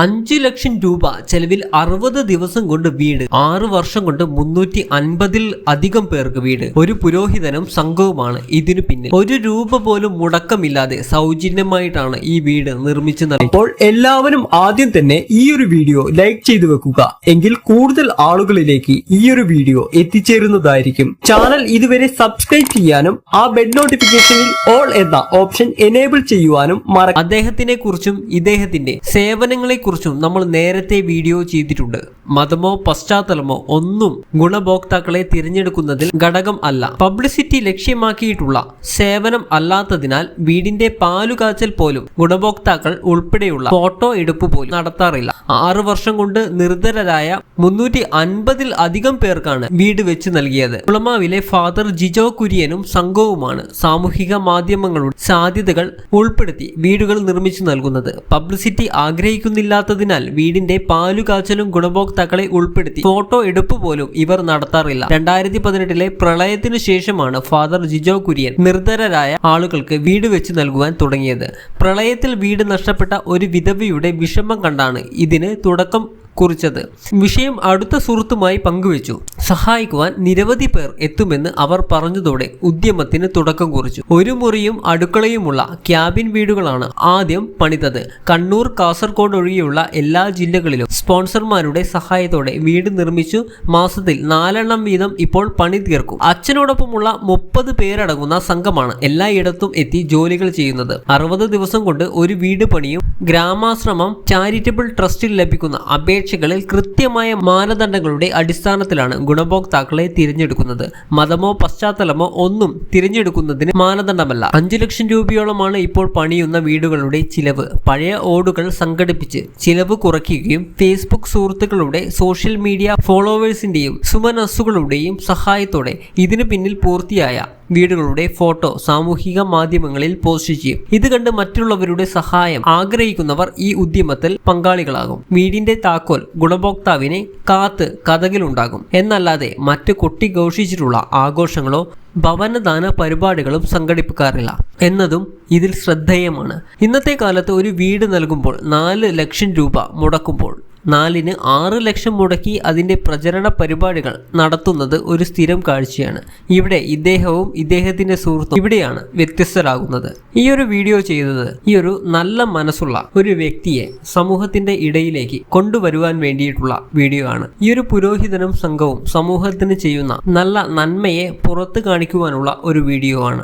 അഞ്ചു ലക്ഷം രൂപ ചെലവിൽ അറുപത് ദിവസം കൊണ്ട് വീട് ആറു വർഷം കൊണ്ട് മുന്നൂറ്റി അൻപതിൽ അധികം പേർക്ക് വീട്. ഒരു പുരോഹിതനും സംഘവുമാണ് ഇതിനു പിന്നിൽ. ഒരു രൂപ പോലും മുടക്കമില്ലാതെ സൗജന്യമായിട്ടാണ് ഈ വീട് നിർമ്മിച്ചു അപ്പോൾ എല്ലാവരും ആദ്യം തന്നെ ഈ ഒരു വീഡിയോ ലൈക്ക് ചെയ്തു വെക്കുക. എങ്കിൽ കൂടുതൽ ആളുകളിലേക്ക് ഈ ഒരു വീഡിയോ എത്തിച്ചേരുന്നതായിരിക്കും. ചാനൽ ഇതുവരെ സബ്സ്ക്രൈബ് ചെയ്യാനും ആ ബെഡ് നോട്ടിഫിക്കേഷനിൽ ഓൾ എന്ന ഓപ്ഷൻ എനേബിൾ ചെയ്യുവാനും മറ അദ്ദേഹത്തിനെ കുറിച്ചും ഇദ്ദേഹത്തിന്റെ സേവനങ്ങളെ കുറിച്ചും നമ്മൾ നേരത്തെ വീഡിയോ ചെയ്തിട്ടുണ്ട്. മതമോ പശ്ചാത്തലമോ ഒന്നും ഗുണഭോക്താക്കളെ തിരഞ്ഞെടുക്കുന്നതിൽ ഘടകം അല്ല. പബ്ലിസിറ്റി ലക്ഷ്യമാക്കിയിട്ടുള്ള സേവനം അല്ലാത്തതിനാൽ വീടിന്റെ പാലുകാച്ചൽ പോലും ഗുണഭോക്താക്കൾ ഉൾപ്പെടെയുള്ള ഫോട്ടോ എടുപ്പ് പോലും നടത്താറില്ല. ആറ് വർഷം കൊണ്ട് നിർധരരായ മുന്നൂറ്റി അൻപതിൽ അധികം പേർക്കാണ് വീട് വെച്ച് നൽകിയത്. കുളമാവിലെ ഫാദർ ജിജോ കുര്യനും സംഘവുമാണ് സാമൂഹിക മാധ്യമങ്ങളുടെ സാധ്യതകൾ ഉൾപ്പെടുത്തി വീടുകൾ നിർമ്മിച്ചു നൽകുന്നത്. പബ്ലിസിറ്റി ആഗ്രഹിക്കുന്നില്ലാത്തതിനാൽ വീടിന്റെ പാലുകാച്ചലും ഗുണഭോക്താക്കളെ ഉൾപ്പെടുത്തി ഫോട്ടോ എടുപ്പ് പോലും ഇവർ നടത്താറില്ല. രണ്ടായിരത്തി പതിനെട്ടിലെ പ്രളയത്തിനു ശേഷമാണ് ഫാദർ ജിജോ കുര്യൻ നിർധരരായ ആളുകൾക്ക് വീട് വെച്ച് നൽകുവാൻ തുടങ്ങിയത്. പ്രളയത്തിൽ വീട് നഷ്ടപ്പെട്ട ഒരു വിധവയുടെ വിഷമം കണ്ടാണ് ഇതിന് തുടക്കം കുറിച്ചത്. വിഷയം അടുത്ത സുഹൃത്തുമായി പങ്കുവച്ചു. സഹായിക്കുവാൻ നിരവധി പേർ എത്തുമെന്ന് അവർ പറഞ്ഞതോടെ ഉദ്യമത്തിന് തുടക്കം കുറിച്ചു. ഒരു മുറിയും അടുക്കളയുമുള്ള ക്യാബിൻ വീടുകളാണ് ആദ്യം പണിതത്. കണ്ണൂർ കാസർഗോഡ് ഒഴികെയുള്ള എല്ലാ ജില്ലകളിലും സ്പോൺസർമാരുടെ സഹായത്തോടെ വീട് നിർമ്മിച്ചു. മാസത്തിൽ നാലെണ്ണം വീതം ഇപ്പോൾ പണി തീർക്കും. അച്ഛനോടൊപ്പമുള്ള മുപ്പത് പേരടങ്ങുന്ന സംഘമാണ് എല്ലായിടത്തും എത്തി ജോലികൾ ചെയ്യുന്നത്. അറുപത് ദിവസം കൊണ്ട് ഒരു വീട് പണിയും ഗ്രാമാശ്രമം ചാരിറ്റബിൾ ട്രസ്റ്റിൽ ലഭിക്കുന്ന അപേക്ഷകളിൽ കൃത്യമായ മാനദണ്ഡങ്ങളുടെ അടിസ്ഥാനത്തിലാണ് ഗുണഭോക്താക്കളെ തിരഞ്ഞെടുക്കുന്നത്. മതമോ പശ്ചാത്തലമോ ഒന്നും തിരഞ്ഞെടുക്കുന്നതിന് മാനദണ്ഡമല്ല. അഞ്ചു ലക്ഷം രൂപയോളമാണ് ഇപ്പോൾ പണിയുന്ന വീടുകളുടെ ചിലവ്. പഴയ ഓടുകൾ സംഘടിപ്പിച്ച് ചിലവ് കുറയ്ക്കുകയും ഫേസ്ബുക്ക് സുഹൃത്തുക്കളുടെ സോഷ്യൽ മീഡിയ ഫോളോവേഴ്സിന്റെയും സുമനസ്സുകളുടെയും സഹായത്തോടെ ഇതിനു പിന്നിൽ പൂർത്തിയായ വീടുകളുടെ ഫോട്ടോ സാമൂഹിക മാധ്യമങ്ങളിൽ പോസ്റ്റ് ചെയ്യും. ഇത് കണ്ട് മറ്റുള്ളവരുടെ സഹായം ആഗ്രഹിക്കുന്നവർ ഈ ഉദ്യമത്തിൽ പങ്കാളികളാകും. വീടിന്റെ താക്കോൽ ഗുണഭോക്താവിനെ കാത്ത് കഥകിലുണ്ടാകും. എന്നല്ലാതെ മറ്റ് കൊട്ടിഘോഷിച്ചിട്ടുള്ള ആഘോഷങ്ങളോ ഭവനദാന പരിപാടികളും സംഘടിപ്പിക്കാറില്ല. എന്നതും ഇതിൽ ശ്രദ്ധേയമാണ്. ഇന്നത്തെ കാലത്ത് ഒരു വീട് നൽകുമ്പോൾ നാല് ലക്ഷം രൂപ മുടക്കുമ്പോൾ നാലിന് ആറ് ലക്ഷം മുടക്കി അതിന്റെ പ്രചരണ പരിപാടികൾ നടത്തുന്നത് ഒരു സ്ഥിരം കാഴ്ചയാണ്. ഇവിടെ ഇദ്ദേഹവും ഇദ്ദേഹത്തിന്റെ സുഹൃത്തും ഇവിടെയാണ് വ്യത്യസ്തരാകുന്നത്. ഈ ഒരു വീഡിയോ ചെയ്തത് ഈ ഒരു നല്ല മനസ്സുള്ള ഒരു വ്യക്തിയെ സമൂഹത്തിന്റെ ഇടയിലേക്ക് കൊണ്ടുവരുവാൻ വേണ്ടിയിട്ടുള്ള വീഡിയോ ആണ്. ഈ ഒരു പുരോഹിതനും സംഘവും സമൂഹത്തിന് ചെയ്യുന്ന നല്ല നന്മയെ പുറത്തു കാണിക്കുവാനുള്ള ഒരു വീഡിയോ ആണ്.